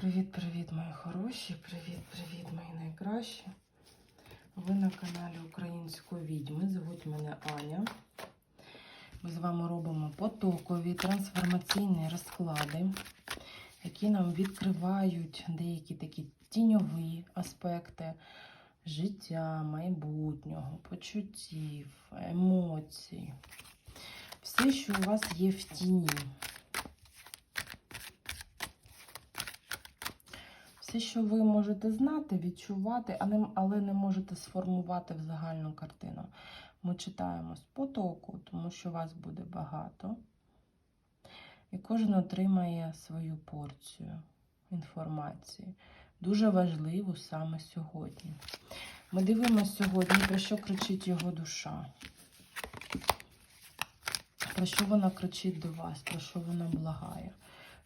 Привіт-привіт, мої хороші! Привіт-привіт, мої найкращі! Ви на каналі Української відьми. Звуть мене Аня. Ми з вами робимо потокові трансформаційні розклади, які нам відкривають деякі такі тіньові аспекти життя, майбутнього, почуттів, емоцій. Все, що у вас є в тіні. Все, що ви можете знати, відчувати, але не можете сформувати в загальну картину. Ми читаємо з потоку, тому що вас буде багато. І кожен отримає свою порцію інформації. Дуже важливу саме сьогодні. Ми дивимося сьогодні, про що кричить його душа. Про що вона кричить до вас, про що вона благає.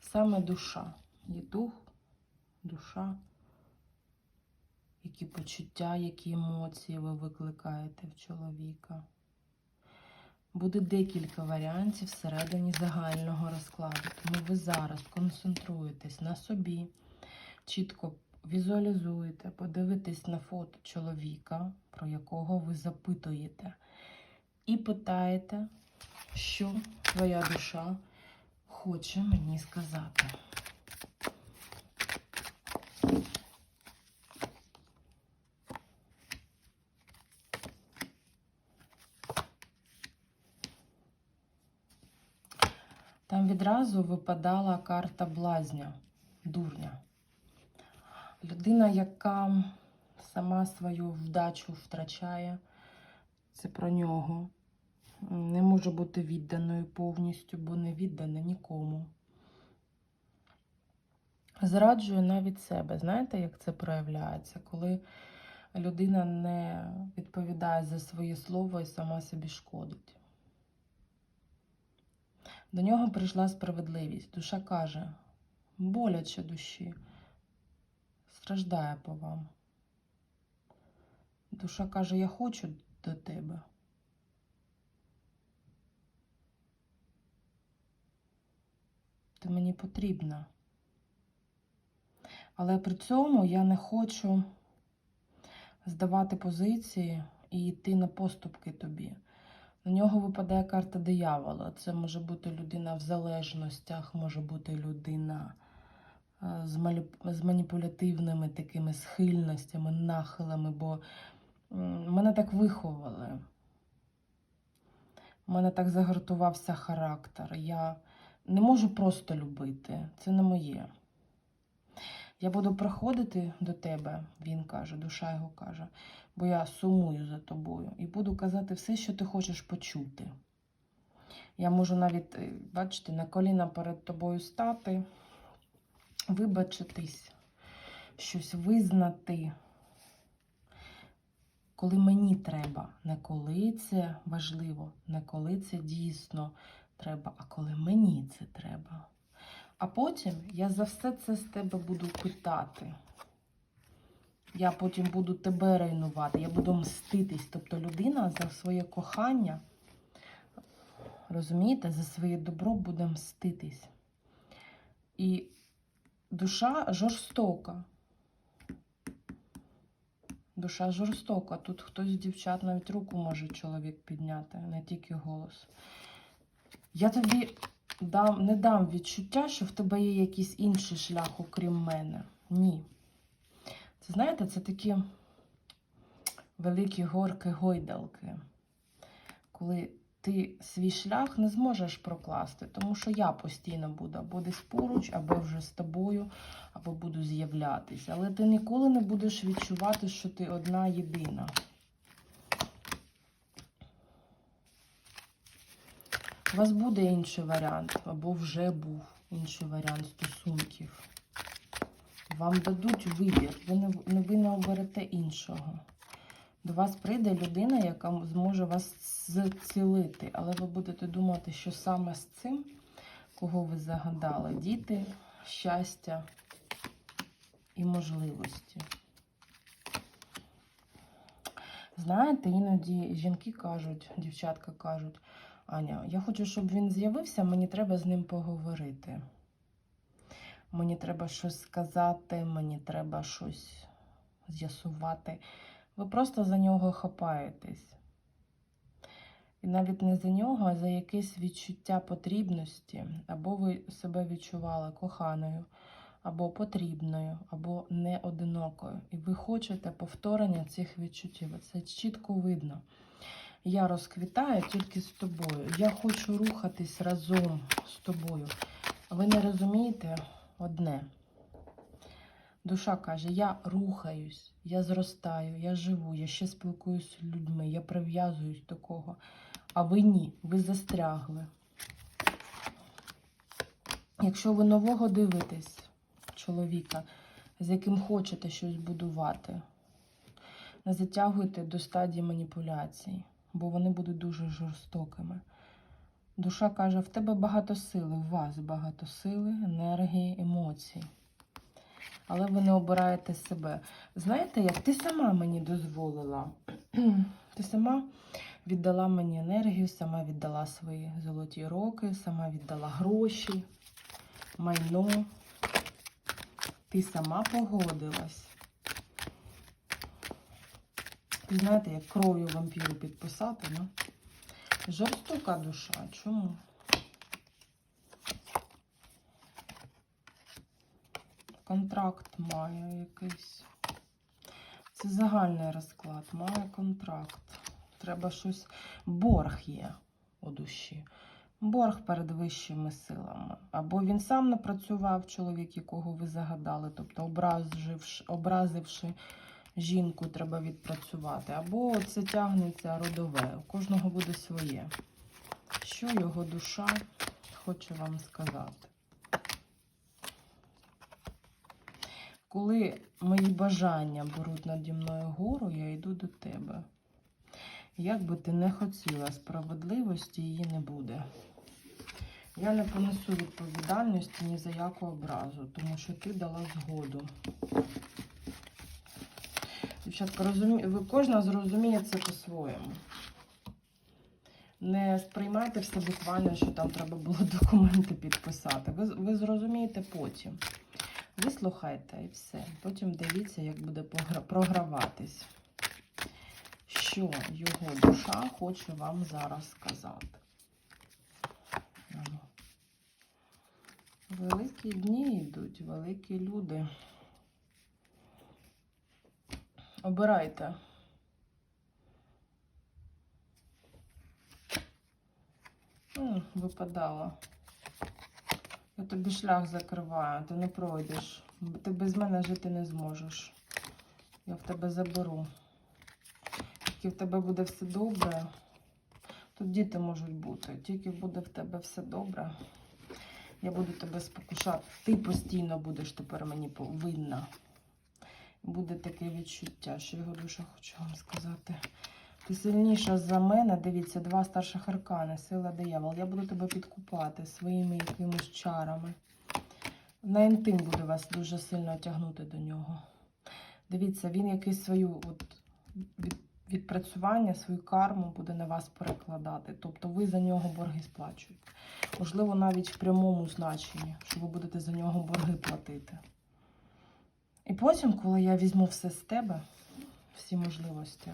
Саме душа. Є дух, душа, які почуття, які емоції ви викликаєте в чоловіка. Буде декілька варіантів всередині загального розкладу. Тому ви зараз концентруєтесь на собі, чітко візуалізуєте, подивитесь на фото чоловіка, про якого ви запитуєте, і питаєте, що твоя душа хоче мені сказати. Там відразу випадала карта блазня, дурня. Людина, яка сама свою вдачу втрачає, це про нього. Не може бути відданою повністю, бо не віддана нікому. Зраджує навіть себе. Знаєте, як це проявляється? Коли людина не відповідає за своє слово і сама собі шкодить. До нього прийшла справедливість. Душа каже, боляче душі, страждає по вам. Душа каже, я хочу до тебе. Ти мені потрібна. Але при цьому я не хочу здавати позиції і йти на поступки тобі. На нього випадає карта диявола. Це може бути людина в залежностях, може бути людина е, з, маніпулятивними такими схильностями, нахилами, бо мене так виховали. У мене так загартувався характер. Я не можу просто любити. Це не моє. Я буду приходити до тебе, він каже, душа його каже, бо я сумую за тобою і буду казати все, що ти хочеш почути. Я можу навіть, е, бачите, на коліна перед тобою стати, вибачитись, щось визнати, коли мені треба, не коли це важливо, не коли це дійсно треба, а коли мені це треба. А потім я за все це з тебе буду питати. Я потім буду тебе руйнувати, я буду мститись. Тобто людина за своє кохання, розумієте, за своє добро буде мститись. І душа жорстока. Душа жорстока. Тут хтось з дівчат навіть руку може чоловік підняти, не тільки голос. Я тобі дам, не дам відчуття, що в тебе є якийсь інший шлях, окрім мене. Ні. Це знаєте, це такі великі горки гойдалки, коли ти свій шлях не зможеш прокласти, тому що я постійно буду або десь поруч, або вже з тобою, або буду з'являтися. Але ти ніколи не будеш відчувати, що ти одна єдина. У вас буде інший варіант, або вже був інший варіант стосунків. Вам дадуть вибір, ви не, ви не оберете іншого. До вас прийде людина, яка зможе вас зцілити, але ви будете думати, що саме з цим, кого ви загадали, діти, щастя і можливості. Знаєте, іноді жінки кажуть, дівчатка кажуть, Аня, я хочу, щоб він з'явився, мені треба з ним поговорити. Мені треба щось сказати, мені треба щось з'ясувати. Ви просто за нього хапаєтесь. І навіть не за нього, а за якесь відчуття потрібності, або ви себе відчували коханою, або потрібною, або не одинокою. І ви хочете повторення цих відчуттів. Це чітко видно. Я розквітаю тільки з тобою. Я хочу рухатись разом з тобою. Ви не розумієте одне. Душа каже: я рухаюсь, я зростаю, я живу, я ще спілкуюся з людьми, я прив'язуюсь до кого. А ви ні, ви застрягли. Якщо ви нового дивитесь чоловіка, з яким хочете щось будувати, не затягуйте до стадії маніпуляцій, бо вони будуть дуже жорстокими. Душа каже, в тебе багато сили, в вас багато сили, енергії, емоцій. Але ви не обираєте себе. Знаєте, як ти сама мені дозволила? Ти сама віддала мені енергію, сама віддала свої золоті роки, сама віддала гроші, майно. Ти сама погодилась. Ти знаєте, як кров'ю вампіру підписати, ну? Жорстока душа. Чому? Контракт має якийсь. Це загальний розклад, має контракт. Треба щось. Борг є у душі. Борг перед вищими силами. Або він сам напрацював чоловік, якого ви загадали, тобто образивши, образивши жінку, треба відпрацювати. Або це тягнеться родове. У кожного буде своє. Що його душа хоче вам сказати? Коли мої бажання беруть наді мною гору, я йду до тебе. Як би ти не хотіла справедливості, її не буде. Я не понесу відповідальності ні за яку образу, тому що ти дала згоду. Дівчатка, розумі... ви кожна зрозуміє це по-своєму. Не сприймайте все буквально, що там треба було документи підписати. Ви, ви зрозумієте потім. Вислухайте і все. Потім дивіться, як буде програватись. Що його душа хоче вам зараз сказати. Великі дні йдуть, великі люди. Обирайте. Випадало. Я тобі шлях закриваю, ти не пройдеш. Ти без мене жити не зможеш. Я в тебе заберу. Тільки в тебе буде все добре. Тут діти можуть бути. Тільки буде в тебе все добре. Я буду тебе спокушати. Ти постійно будеш тепер мені повинна. Буде таке відчуття, що його душа хоче вам сказати. Ти сильніша за мене, дивіться, два старших аркани, сила диявол. Я буду тебе підкупати своїми якимись чарами. На інтим буде вас дуже сильно тягнути до нього. Дивіться, він якийсь свою от, від, відпрацювання, свою карму буде на вас перекладати. Тобто ви за нього борги сплачуєте. Можливо, навіть в прямому значенні, що ви будете за нього борги платити. І потім, коли я візьму все з тебе, всі можливості,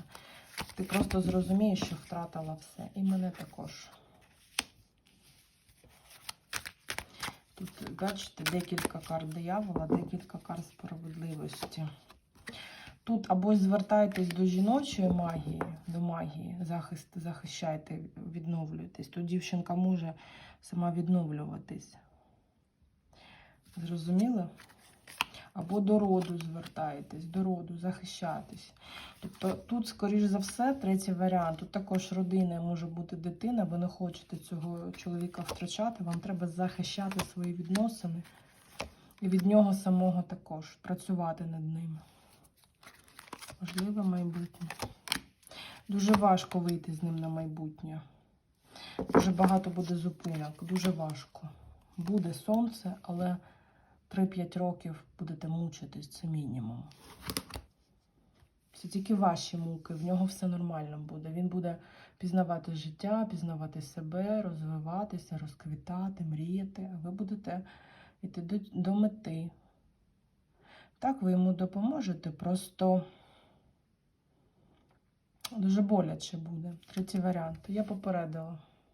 ти просто зрозумієш, що втратила все. І мене також. Тут, бачите, декілька карт диявола, декілька карт справедливості. Тут або звертайтесь до жіночої магії, до магії, захист, захищайте, відновлюйтесь. Тут дівчинка може сама відновлюватись. Зрозуміли? Або до роду звертаєтесь, до роду, захищатись. Тобто тут, скоріш за все, третій варіант. Тут також родина може бути дитина, ви не хочете цього чоловіка втрачати, вам треба захищати свої відносини. І від нього самого також працювати над ними. Можливе майбутнє. Дуже важко вийти з ним на майбутнє. Дуже багато буде зупинок, дуже важко. Буде сонце, але 3-5 років будете мучитись, це мінімум. Це тільки ваші муки, в нього все нормально буде. Він буде пізнавати життя, пізнавати себе, розвиватися, розквітати, мріяти, а ви будете йти до, до мети. Так ви йому допоможете, просто дуже боляче буде. Третій варіант. Я попередила.